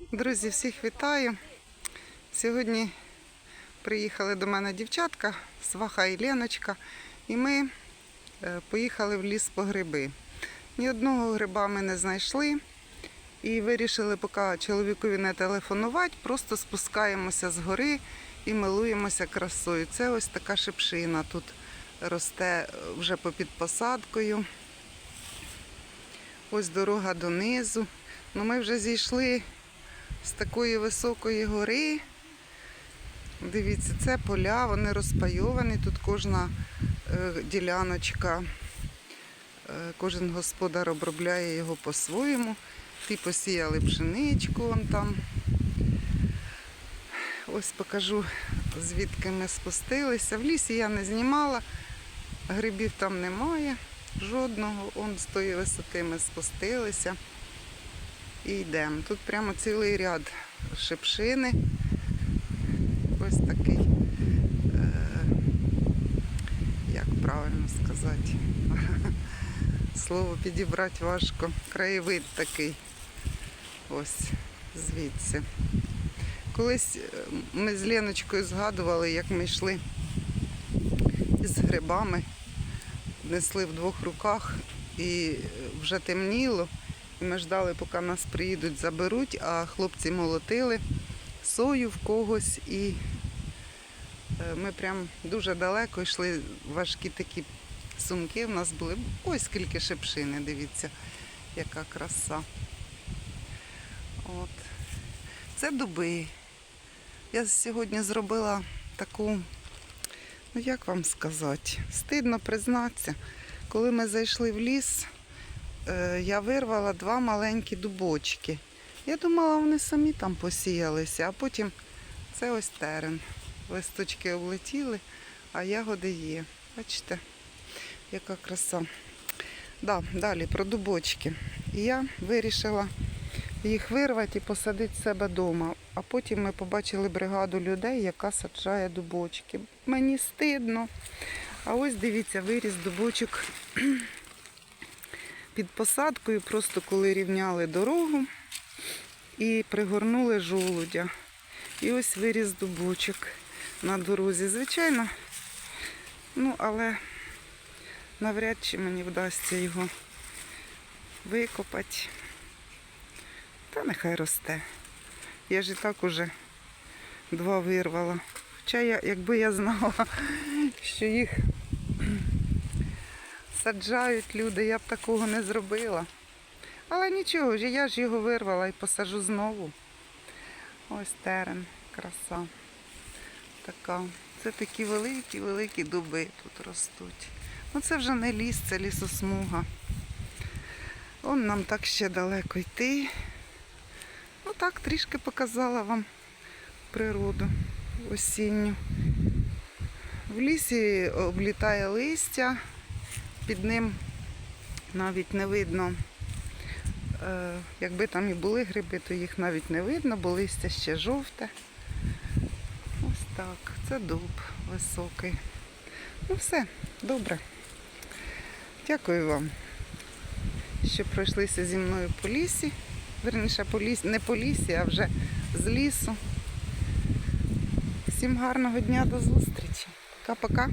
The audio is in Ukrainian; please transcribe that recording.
Друзі, всіх вітаю. Сьогодні приїхали до мене дівчатка, сваха і Леночка, і ми е, поїхали в ліс по гриби. Ні одного гриба ми не знайшли і вирішили, поки чоловікові не телефонувати, просто спускаємося з гори і милуємося красою. Це ось така шипшина тут росте вже попід посадкою. Ось дорога донизу. Ну, ми вже зійшли з такої високої гори. Дивіться, це поля, вони розпайовані. Тут кожна е, діляночка, е, кожен господар обробляє його по-своєму. Ті посіяли пшеничку вон там. Ось покажу, звідки ми спустилися. В лісі я не знімала, грибів там немає жодного. Он з тої висоти ми спустилися і йдемо. Тут прямо цілий ряд шипшини. Ось такий, е, як правильно сказати, слово підібрати важко. Краєвид такий. Ось звідси. Колись е, ми з Леночкою згадували, як ми йшли із грибами, несли в двох руках і вже темніло. Ми ждали, поки нас приїдуть, заберуть, а хлопці молотили сою в когось і е, ми прям дуже далеко йшли, важкі такі сумки в нас були. Ось скільки шипшини, дивіться, яка краса. От. Це дуби. Я сьогодні зробила таку, ну як вам сказати, стидно признатися. Коли ми зайшли в ліс, я вирвала два маленькі дубочки. Я думала, вони самі там посіялися, а потім це ось терен. Листочки облетіли, а ягоди є. Бачите, яка краса. Да, далі про дубочки. Я вирішила їх вирвати і посадити себе вдома. А потім ми побачили бригаду людей, яка саджає дубочки. Мені стидно. А ось дивіться, виріс дубочок під посадкою, просто коли рівняли дорогу і пригорнули жолудя. І ось виріс дубочок на дорозі. Звичайно, ну але навряд чи мені вдасться його викопати. Та нехай росте. Я ж і так уже два вирвала. Хоча я, якби я знала, що їх саджають люди, я б такого не зробила. Але нічого, я ж його вирвала і посажу знову. Ось терен, краса. Така. Це такі великі-великі дуби тут ростуть. Ну це вже не ліс, це лісосмуга. Он нам так ще далеко йти. Ну так, трішки показала вам природу осінню. В лісі облітає листя, під ним навіть не видно, е, якби там і були гриби, то їх навіть не видно, бо листя ще жовте. Ось так, це дуб високий. Ну все, добре. Дякую вам, що пройшлися зі мною по лісі. Верніше по лісі, не по лісі, а вже з лісу. Всім гарного дня до зустрічі. Пока-пока.